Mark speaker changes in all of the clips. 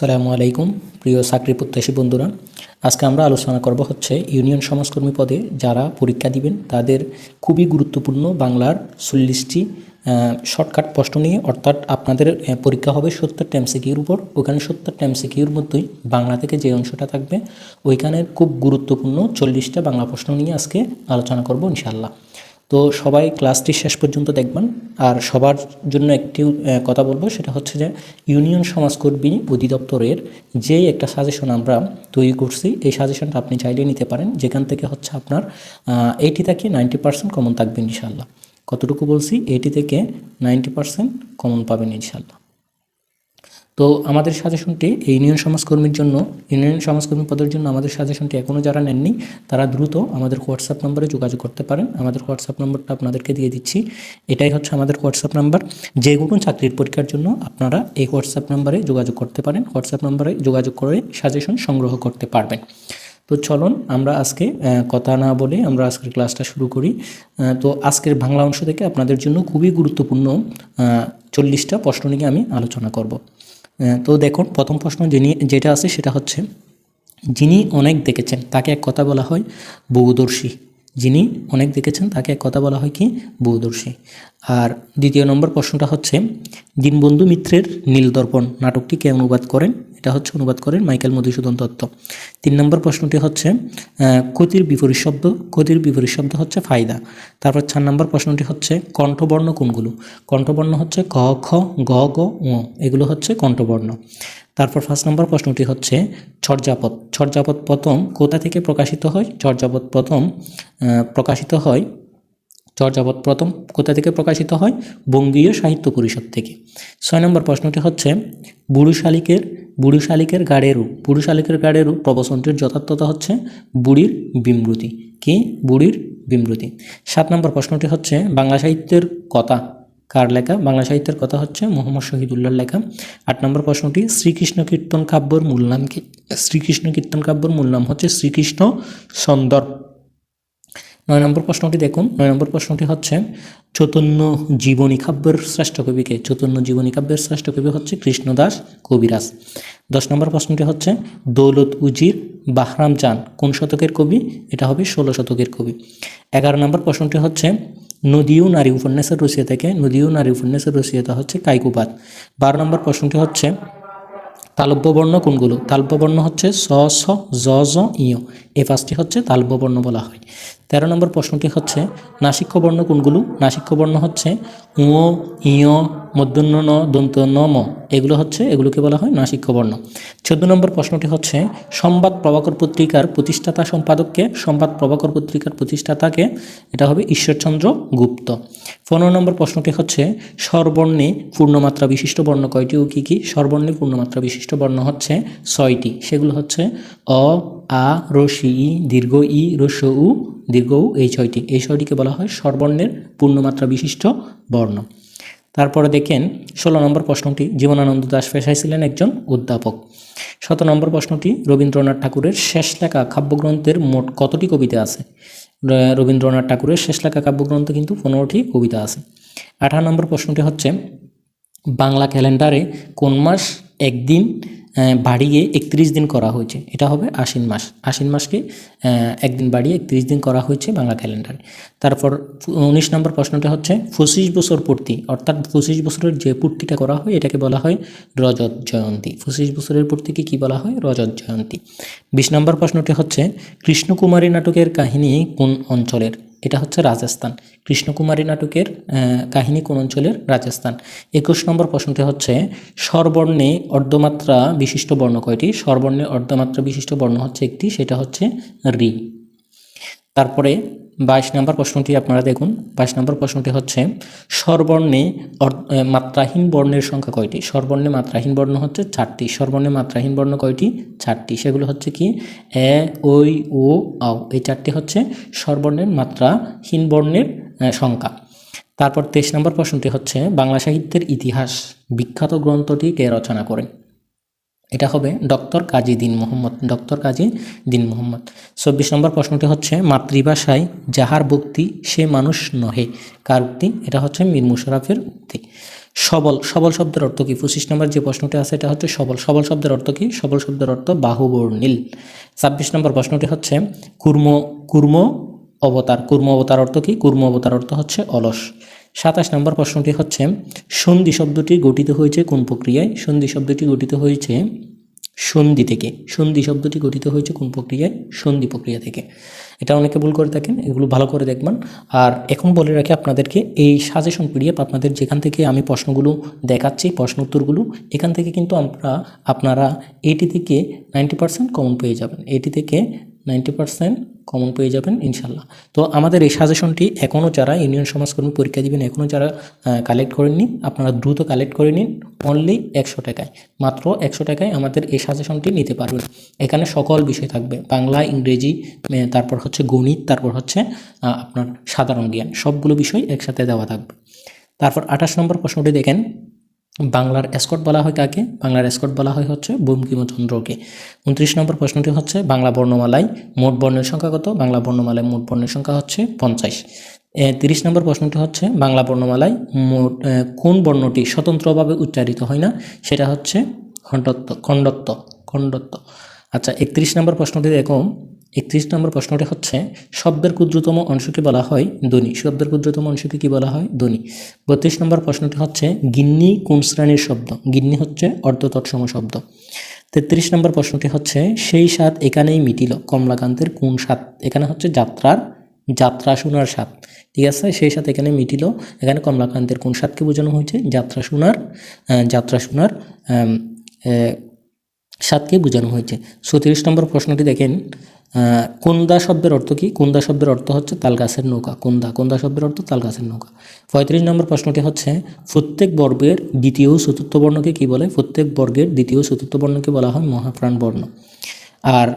Speaker 1: আসসালামু আলাইকুম, প্রিয় চাকরি প্রত্যাশী বন্ধুরা। আজকে আমরা আলোচনা করব হচ্ছে ইউনিয়ন সমাজকর্মী পদে যারা পরীক্ষা দিবেন, তাদের খুবই গুরুত্বপূর্ণ বাংলার চল্লিশটি শর্টকাট প্রশ্ন নিয়ে, অর্থাৎ আপনাদের পরীক্ষা হবে সত্তর সিকিউর উপর। ওখানে সত্তর সিকিউর মধ্যেই বাংলা থেকে যে অংশটা থাকবে ওইখানের খুব গুরুত্বপূর্ণ চল্লিশটা বাংলা প্রশ্ন নিয়ে আজকে আলোচনা করব ইনশাল্লাহ তো সবাই ক্লাসটি শেষ পর্যন্ত দেখবেন। আর সবার জন্য একটি কথা বলব, সেটা হচ্ছে যে ইউনিয়ন সমাজকর্মী অধিদপ্তরের যেই একটা সাজেশন আমরা তৈরি করছি, এই সাজেশনটা আপনি চাইলে নিতে পারেন। যেখান থেকে হচ্ছে আপনার এইটি থেকে নাইনটি পার্সেন্ট কমন থাকবে ইনশাল্লাহ কতটুকু বলছি? এইটি থেকে নাইনটি পার্সেন্ট কমন পাবেন ইনশাল্লাহ তো আমাদের সাজেশনটি এই ইউনিয়ন সমাজকর্মীর জন্য ইউনিয়ন সমাজকর্মী পদের জন্য আমাদের সাজেশনটি এখনও যারা নেননি, তারা দ্রুত আমাদের হোয়াটসঅ্যাপ নম্বরে যোগাযোগ করতে পারেন। আমাদের হোয়াটসঅ্যাপ নম্বরটা আপনাদেরকে দিয়ে দিচ্ছি। এটাই হচ্ছে আমাদের হোয়াটসঅ্যাপ নাম্বার যে কোনো চাকরির পরীক্ষার জন্য আপনারা এই হোয়াটসঅ্যাপ নাম্বারে যোগাযোগ করতে পারেন। হোয়াটসঅ্যাপ নাম্বারে যোগাযোগ করে সাজেশন সংগ্রহ করতে পারবেন। তো চলুন আমরা আজকে কথা না বলে আমরা আজকের ক্লাসটা শুরু করি। তো আজকের বাংলা অংশ থেকে আপনাদের জন্য খুবই গুরুত্বপূর্ণ চল্লিশটা প্রশ্ন নিয়ে আমি আলোচনা করব। তো দেখুন, প্রথম প্রশ্ন যিনি, যেটা আছে সেটা হচ্ছে, যিনি অনেক দেখেছেন, তাকে এক কথা বলা হয় বহুদর্শী। যিনি অনেক দেখেছেন, তাকে এক কথা বলা হয় কি? বহুদর্শী। আর দ্বিতীয় নম্বর প্রশ্নটা হচ্ছে, দীনবন্ধু মিত্রের নীলদর্পণ নাটকটি কে অনুবাদ করেন? এটা হচ্ছে অনুবাদ করেন মাইকেল মধুসূদন দত্ত। তিন নম্বর প্রশ্নটি হচ্ছে ক্ষতির বিপরীত শব্দ, ক্ষতির বিপরীত শব্দ হচ্ছে ফায়দা। তারপর চার নম্বর প্রশ্নটি হচ্ছে, কণ্ঠবর্ণ কোনগুলো? কণ্ঠবর্ণ হচ্ছে ক, খ, গ গ এগুলো হচ্ছে কণ্ঠবর্ণ। তারপর ফার্স্ট নম্বর প্রশ্নটি হচ্ছে চর্যাপদ চর্যাপদ প্রথম কোথা থেকে প্রকাশিত হয়? চর্যাপদ প্রথম প্রকাশিত হয় চর্যাপদ প্রথম কোথা থেকে প্রকাশিত হয়? বঙ্গীয় সাহিত্য পরিষদ থেকে। ছয় নম্বর প্রশ্নটি হচ্ছে, বুড়ো শালিকের বুড়ো শালিকের গাড়েরু বুড়ো শালিকের গাড়েরু প্রবচনটির যথার্থতা হচ্ছে বুড়ির বিমৃতি। কি? বুড়ির বিমৃতি। সাত নম্বর প্রশ্নটি হচ্ছে, বাংলা সাহিত্যের কথা কার লেখা? বাংলা সাহিত্যের কথা হচ্ছে মোহাম্মদ শহীদুল্লাহর লেখা। আট নম্বর প্রশ্নটি, শ্রীকৃষ্ণ কীর্তন কাব্যর মূল নাম কি? শ্রীকৃষ্ণ কীর্তন কাব্যর মূল নাম হচ্ছে শ্রীকৃষ্ণ সন্দর্ভ নয় নম্বর প্রশ্নটি দেখুন। নয় নম্বর প্রশ্নটি হচ্ছে, চৈতন্য জীবনী কাব্যের শ্রেষ্ঠ কবিকে চৈতন্য জীবনী কাব্যের শ্রেষ্ঠ কবি হচ্ছে কৃষ্ণদাস কবিরাজ। দশ নম্বর প্রশ্নটি হচ্ছে, দৌলত উজির বাহরাম চান কোন শতকের কবি? এটা হবে ষোলো শতকের কবি। এগারো নম্বর প্রশ্নটি হচ্ছে নদীও নারী উপন্যাসের রসিয়া থেকে নদীও নারী উপন্যাসের রসিয়াতা হচ্ছে কাইকুপাত। বারো নম্বর প্রশ্নটি হচ্ছে তালব্য বর্ণ কোনগুলো? তালব্য বর্ণ হচ্ছে স স, জ ইয় এই পাঁচটি হচ্ছে তালব্য বর্ণ বলা হয়। তেরো নম্বর প্রশ্নটি হচ্ছে নাসিক্য বর্ণ কোনগুলো? নাসিক্য বর্ণ হচ্ছে উঁ ইয় মধ্যন্য ন দন্ত ন, ম। এগুলো হচ্ছে, এগুলোকে বলা হয় নাসিক্য বর্ণ চোদ্দ নম্বর প্রশ্নটি হচ্ছে সংবাদ প্রভাকর পত্রিকার প্রতিষ্ঠাতা সম্পাদককে সংবাদ প্রভাকর পত্রিকার প্রতিষ্ঠাতাকে, এটা হবে ঈশ্বরচন্দ্র গুপ্ত। পনেরো নম্বর প্রশ্নটি হচ্ছে, স্বরবর্ণে পূর্ণমাত্রা বিশিষ্ট বর্ণ কয়টি ও কী কী? স্বরবর্ণে পূর্ণমাত্রা বিশিষ্ট বর্ণ হচ্ছে ছয়টি। সেগুলো হচ্ছে, অ আ রসি ই, দীর্ঘ, ই রস্য উ, দীর্ঘ, উ, এই ছয়টি। এই ছয়টিকে বলা হয় স্বরবর্ণের পূর্ণমাত্রা বিশিষ্ট বর্ণ। তারপরে দেখেন, ষোলো নম্বর প্রশ্নটি, জীবনানন্দ দাস পেশায় ছিলেন একজন অধ্যাপক। শত নম্বর প্রশ্নটি, রবীন্দ্রনাথ ঠাকুরের শেষ লেখা কাব্যগ্রন্থের মোট কতটি কবিতা আছে? রবীন্দ্রনাথ ঠাকুরের শেষ লেখা কাব্যগ্রন্থ কিন্তু পনেরোটি কবিতা আছে। আঠারো নম্বর প্রশ্নটি হচ্ছে, বাংলা ক্যালেন্ডারে কোন মাস একদিন বাড়িয়ে একত্রিশ দিন করা হয়েছে। এটা হবে আশ্বিন মাস। আশ্বিন মাসকে একদিন বাড়িয়ে একত্রিশ দিন করা হয়েছে বাংলা ক্যালেন্ডারে। তারপর উনিশ নম্বর প্রশ্নটা হচ্ছে, পঁচিশ বছর পূর্তি, অর্থাৎ পঁচিশ বছরের যে পূর্তিটা করা হয়, এটাকে বলা হয় রজত জয়ন্তী। পঁচিশ বছরের পূর্তিকে কি বলা হয়? রজত জয়ন্তী। বিশ নম্বর প্রশ্নটি হচ্ছে, কৃষ্ণকুমারী নাটকের কাহিনী কোন অঞ্চলের? এটা হচ্ছে রাজস্থান। কৃষ্ণকুমারী নাটকের কাহিনী কোন অঞ্চলের রাজস্থান। একুশ নম্বর প্রশ্নটি হচ্ছে, স্বরবর্ণে অর্ধমাত্রা বিশিষ্ট বর্ণ কয়টি? স্বরবর্ণে অর্ধমাত্রা বিশিষ্ট বর্ণ হচ্ছে একটি, সেটা হচ্ছে রি। তারপরে বাইশ নম্বর প্রশ্নটি আপনারা দেখুন। বাইশ নম্বর প্রশ্নটি হচ্ছে, স্বরবর্ণে মাত্রাহীন বর্ণের সংখ্যা কয়টি? স্বরবর্ণে মাত্রাহীন বর্ণ হচ্ছে চারটি। স্বরবর্ণে মাত্রাহীন বর্ণ কয়টি? চারটি। সেগুলো হচ্ছে কি? এ, ওই, ও, আও। এই চারটি হচ্ছে স্বরবর্ণের মাত্রাহীন বর্ণের সংখ্যা। তারপর তেইশ নম্বর প্রশ্নটি হচ্ছে, বাংলা সাহিত্যের ইতিহাস বিখ্যাত গ্রন্থটি কে রচনা করেন? এটা হবে ডক্টর কাজী দিন মোহাম্মদ, ডক্টর কাজী দিন মোহাম্মদ। চব্বিশ নম্বর প্রশ্নটি হচ্ছে, মাতৃভাষায় যাহার ভক্তি সে মানুষ নহে। কার উক্তি? এটা হচ্ছে মীর মুশারফের উক্তি। সবল সবল শব্দের অর্থ কি? পঁচিশ নম্বর যে প্রশ্নটি আছে, এটা হচ্ছে সবল। সবল শব্দের অর্থ কি? সবল শব্দের অর্থ বাহুবর্ণিল ছাব্বিশ নম্বর প্রশ্নটি হচ্ছে, কুর্ম কুর্ম অবতার। কুর্ম অবতার অর্থ কি? কুর্ম অবতার অর্থ হচ্ছে অলস। সাতাশ নম্বর প্রশ্নটি হচ্ছে, সন্ধি শব্দটি গঠিত হয়েছে কোন প্রক্রিয়ায়? সন্ধি শব্দটি গঠিত হয়েছে সন্ধি থেকে। সন্ধি শব্দটি গঠিত হয়েছে কোন প্রক্রিয়ায়? সন্ধি প্রক্রিয়া থেকে। এটা অনেকে ভুল করে থাকেন, এগুলো ভালো করে দেখবেন। আর এখন বলে রাখি আপনাদেরকে, এই সাজেশন পিডিএফ আপনাদের যেখান থেকে আমি প্রশ্নগুলো দেখাচ্ছি, প্রশ্ন উত্তরগুলো, এখান থেকে কিন্তু আমরা, আপনারা এইটি থেকে নাইনটি পার্সেন্ট কমন পেয়ে যাবেন। এইটি থেকে নাইনটি পার্সেন্ট কমন পেয়ে যাবেন, ইনশাল্লাহ। তো আমাদের এই সাজেশনটি এখনও যারা ইউনিয়ন সমাজকর্মী পরীক্ষা দিবেন, এখনও যারা কালেক্ট করেননি আপনারা দ্রুত কালেক্ট করে নিন অনলি একশো টাকায়। মাত্র একশো টাকায় আমাদের এই সাজেশনটি নিতে পারবেন। এখানে সকল বিষয় থাকবে। বাংলা, ইংরেজি তারপর হচ্ছে গণিত, তারপর হচ্ছে আপনার সাধারণ জ্ঞান। সবগুলো বিষয় একসাথে দেওয়া থাকবে। তারপর আঠাশ নম্বর প্রশ্নটি দেখেন। বাংলার এসকট বলা হয় কাকে? বাংলার এসকট বলা হয় হচ্ছে বঙ্কিমচন্দ্রকে। উনত্রিশ নম্বর প্রশ্নটি হচ্ছে, বাংলা বর্ণমালায় মোট বর্ণের সংখ্যা কত? বাংলা বর্ণমালায় মোট বর্ণের সংখ্যা হচ্ছে পঞ্চাশ। তিরিশ নম্বর প্রশ্নটি হচ্ছে, বাংলা বর্ণমালায় মোট কোন বর্ণটি স্বতন্ত্রভাবে উচ্চারিত হয় না? সেটা হচ্ছে খণ্ডত্ব খণ্ডত্ব খণ্ডত্ব। আচ্ছা একত্রিশ নম্বর প্রশ্নটি দেখো একত্রিশ নম্বর প্রশ্নটি হচ্ছে, শব্দের ক্ষুদ্রতম অংশকে বলা হয় ধ্বনি? শব্দের ক্ষুদ্রতম অংশকে কি বলা হয় ধ্বনি? বত্রিশ নম্বর প্রশ্নটি হচ্ছে, গিন্নি কোন শ্রেণির শব্দ? গিন্নি হচ্ছে অর্ধ তৎসম শব্দ। তেত্রিশ নম্বর প্রশ্নটি হচ্ছে, সেই স্বাদ এখানেই মিটিল, কমলাকান্তের কোন স্বাদ? এখানে হচ্ছে যাত্রার, যাত্রা শোনার স্বাদ। ঠিক আছে? সেই সাথে এখানে মিটিল, এখানে কমলাকান্তের কোন স্বাদকে বোঝানো হয়েছে? যাত্রা শোনার যাত্রা শোনার সাতকে বোঝানো হয়েছে। সত্রিশ নম্বর প্রশ্নটি দেখেন কোন্দা শব্দের অর্থ কি? কোন্দা শব্দের অর্থ হচ্ছে তালগাছের নৌকা। কোন্দা কোন্দা শব্দের অর্থ তালগাছের নৌকা। পঁয়ত্রিশ নম্বর প্রশ্নটি হচ্ছে, প্রত্যেক বর্গের দ্বিতীয় চতুর্থ বর্ণকে কি বলে? প্রত্যেক বর্গের দ্বিতীয় চতুর্থ বর্ণকে বলা হয় মহাপ্রাণ বর্ণ। আর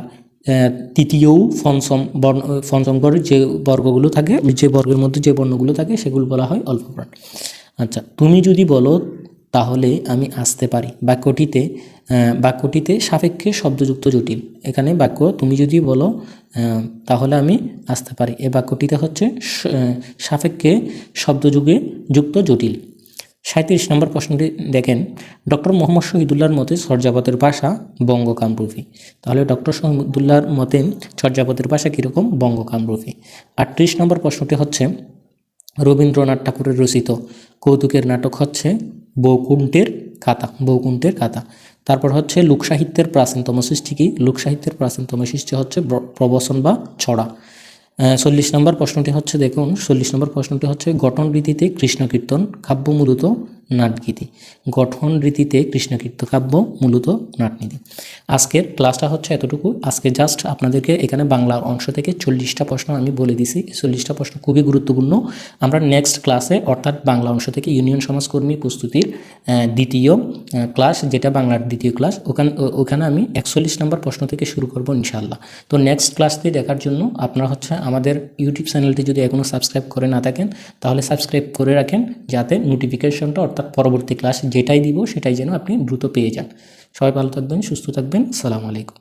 Speaker 1: তৃতীয় পঞ্চম বর্ণ, পঞ্চম বর্গের যে বর্গগুলো থাকে, যে বর্গের মধ্যে যে বর্ণগুলো থাকে, সেগুলো বলা হয় অল্পপ্রাণ। আচ্ছা তুমি যদি বলো তাহলে আমি আসতে পারি। বাক্যটিতে বাক্যটিতে সাপেক্ষে শব্দযুক্ত জটিল। এখানে বাক্য তুমি যদি বলো তাহলে আমি আসতে পারি। এই বাক্যটিতে হচ্ছে সাপেক্ষে শব্দযুগে যুক্ত জটিল। সাঁত্রিশ নম্বর প্রশ্নটি দেখেন, ডক্টর মোহাম্মদ শহীদুল্লাহর মতে চর্যাপদের ভাষা বঙ্গকামরূপী। তাহলে ডক্টর শহীদুল্লাহর মতে চর্যাপদের ভাষা কীরকম? বঙ্গকামরূপী। আটত্রিশ নম্বর প্রশ্নটি হচ্ছে, রবীন্দ্রনাথ ঠাকুরের রচিত কৌতুকের নাটক হচ্ছে বৈকুণ্ঠের খাতা বৌকুণ্ঠের খাতা। তারপর হচ্ছে লোকসাহিত্যের প্রাচীনতম সৃষ্টি কি? লোকসাহিত্যের প্রাচীনতম সৃষ্টি হচ্ছে প্র- প্রবচন বা ছড়া। চল্লিশ নম্বর প্রশ্নটি হচ্ছে, দেখুন, চল্লিশ নম্বর প্রশ্নটি হচ্ছে, গঠন রীতিতে কৃষ্ণ কীর্তন কাব্য মূলত নাটগীতি। গঠন রীতিতে কৃষ্ণ কীর্তন কাব্য মূলত নাটনীতি। আজকের ক্লাসটা হচ্ছে এতটুকু। আজকে জাস্ট আপনাদেরকে এখানে বাংলার অংশ থেকে চল্লিশটা প্রশ্ন আমি বলে দিছি। চল্লিশটা প্রশ্ন খুবই গুরুত্বপূর্ণ। আমরা নেক্সট ক্লাসে অর্থাৎ বাংলা অংশ থেকে ইউনিয়ন সমাজকর্মী প্রস্তুতির দ্বিতীয় ক্লাস যেটা বাংলার দ্বিতীয় ক্লাস ওখানে ওখানে আমি একচল্লিশ নম্বর প্রশ্ন থেকে শুরু করব ইনশাল্লাহ তো নেক্সট ক্লাসটি দেখার জন্য আপনারা হচ্ছে আমাদের ইউটিউব চ্যানেলটি যদি এখনও সাবস্ক্রাইব করে না থাকেন, তাহলে সাবস্ক্রাইব করে রাখেন, যাতে নোটিফিকেশনটা অর্থাৎ পরবর্তী ক্লাস যেটাই দিব সেটাই যেন আপনি দ্রুত পেয়ে যান। সবাই ভালো থাকবেন, সুস্থ থাকবেন। সালামু আলাইকুম।